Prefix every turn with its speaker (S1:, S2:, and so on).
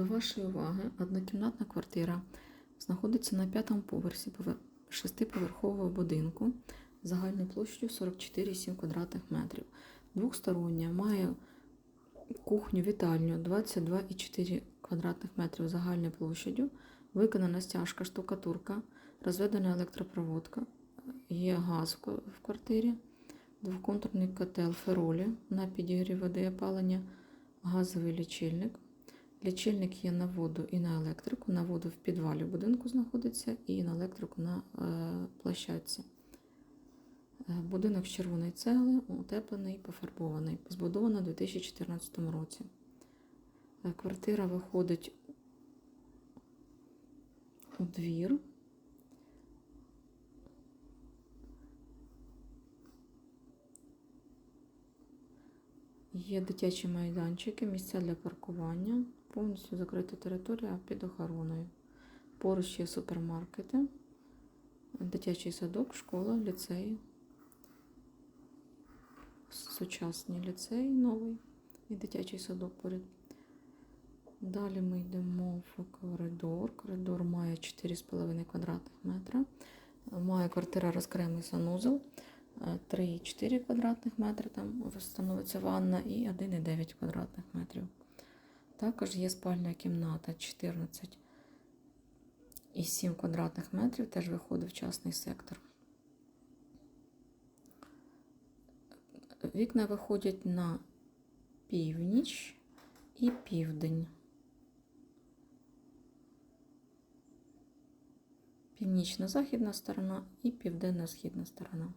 S1: До вашої уваги, однокімнатна квартира знаходиться на п'ятому поверсі шестиповерхового будинку загальною площею 44,7 квадратних метрів. Двохстороння, має кухню, вітальню 22,4 квадратних метрів загальною площадю, виконана стяжка, штукатурка, розведена електропроводка, є газ в квартирі, двоконтурний котел феролі на підігрів води опалення, газовий лічильник. Лічильник є на воду і на електрику. На воду в підвалі будинку знаходиться і на електрику на е, площадці. Е, Будинок з червоної цегли, утеплений, пофарбований, збудовано у 2014 році. Е, Квартира виходить у двір. Є дитячі майданчики, місця для паркування, повністю закрита територія під охороною. Поруч є супермаркети, дитячий садок, школа, ліцей, сучасний ліцей новий і дитячий садок поряд. Далі ми йдемо в коридор. Коридор має 4,5 квадратних метра. Має квартира розкремий санузел. 3,4 квадратних метри, там встановиться ванна і 1,9 квадратних метрів. Також є спальня кімната 14,7 квадратних метрів, теж виходить в частний сектор. Вікна виходять на північ і південь. Північно-західна сторона і південно-східна сторона.